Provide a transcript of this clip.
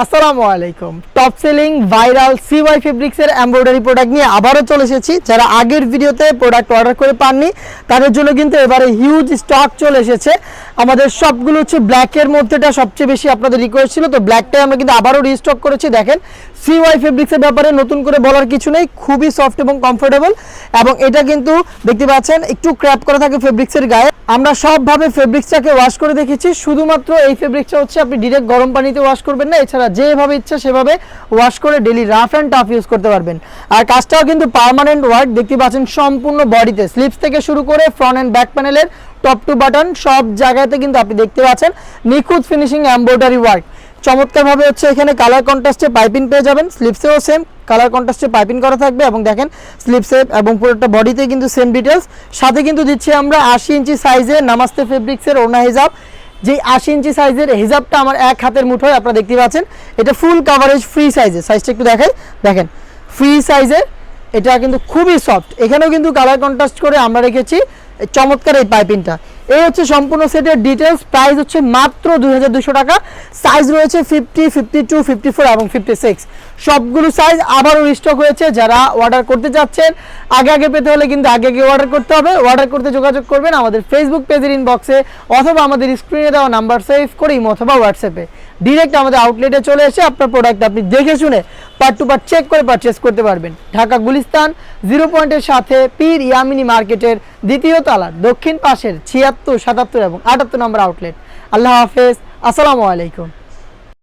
আসসালামু আলাইকুম। Top selling viral CY ফেব্রিক্সের এমব্রয়ডারি প্রোডাক্ট নিয়ে আবারও চলে এসেছি। যারা আগের ভিডিওতে প্রোডাক্ট অর্ডার করে পাননি, তাদের জন্য কিন্তু এবারে হিউজ স্টক চলে এসেছে। আমাদের সবগুলো হচ্ছে ব্ল্যাকের মধ্যেটা সবচেয়ে বেশি আপনাদের রিকোয়েস্ট ছিল, তো ব্ল্যাকটাই আমরা কিন্তু আবারও রিস্টক করেছি। দেখেন সিওয়াই ফেব্রিক্সের ব্যাপারে নতুন করে বলার কিছু নেই, খুবই সফট এবং কমফোর্টেবল এবং এটা কিন্তু দেখতে পাচ্ছেন, একটু ক্র্যাপ করা থাকে ফেব্রিক্সের গায়ে। আমরা সবভাবে ফেব্রিক্সটাকে ওয়াশ করে দেখেছি। শুধুমাত্র এই ফেব্রিক্সটা হচ্ছে আপনি ডিরেক্ট গরম পানিতে ওয়াশ করবেন না, এছাড়া যেভাবে ইচ্ছা সেভাবে ওয়াশ করে daily rough and tough use করতে পারবেন। আর কাজটাও কিন্তু পার্মানেন্ট ওয়ার্ক দেখতে পাচ্ছেন সম্পূর্ণ বডিতে স্লিপস থেকে শুরু করে ফ্রন্ট অ্যান্ড ব্যাক প্যানেলের টপ টু বাটন সব জায়গাতে কিন্তু আপনি দেখতে পাচ্ছেন নিখুঁত ফিনিশিং এমব্রয়ডারি ওয়ার্ক চমৎকারভাবে হচ্ছে এখানে কালার কন্ট্রাস্টে পাইপিং পেয়ে যাবেন। স্লিপসেও সেম কালার কন্ট্রাস্টে পাইপিং করা থাকবে এবং দেখেন স্লিপসে এবং পুরোটা বডিতে কিন্তু সেম ডিটেলস সাথে কিন্তু দিচ্ছি আমরা আশি ইঞ্চি সাইজের নামাস্তে ফেব্রিক্সের ওনা হিজাব। যেই আশি ইঞ্চি সাইজের হিজাবটা আমার এক হাতের মুঠোয় আপনারা দেখতে পাচ্ছেন, এটা ফুল কাভারেজ ফ্রি সাইজের সাইজটা একটু দেখাই। দেখেন ফ্রি সাইজের এটা কিন্তু খুবই সফট এখানেও কিন্তু কালার কন্ট্রাস্ট করে আমরা রেখেছি চমৎকার এই পাইপিংটা। এই হচ্ছে সম্পূর্ণ সেটের ডিটেলস প্রাইস হচ্ছে মাত্র দুই টাকা। সাইজ রয়েছে fifty fifty two fifty four এবং ফিফটি সিক্স সবগুলো সাইজ আবারও স্টক হয়েছে, যারা অর্ডার করতে চাচ্ছেন, আগে আগে পেতে হলে কিন্তু আগে আগে অর্ডার করতে হবে। অর্ডার করতে যোগাযোগ করবেন আমাদের ফেসবুক পেজের ইনবক্সে অথবা আমাদের স্ক্রিনে দেওয়া নাম্বার সেভ করে অথবা হোয়াটসঅ্যাপে ডিরেক্ট আমাদের আউটলেটে চলে এসে আপনার প্রোডাক্ট আপনি দেখে শুনে পার্ট টু পার্ট চেক করে পারচেস করতে পারবেন। ঢাকা গুলিস্তান জিরো পয়েন্টের সাথে পীর ইয়ামিনী মার্কেটের দ্বিতীয় তালা দক্ষিণ পাশের ছিয়াত্তর সাতাত্তর এবং আটাত্তর নম্বর আউটলেট আল্লাহ হাফেজ। আসসালামু আলাইকুম।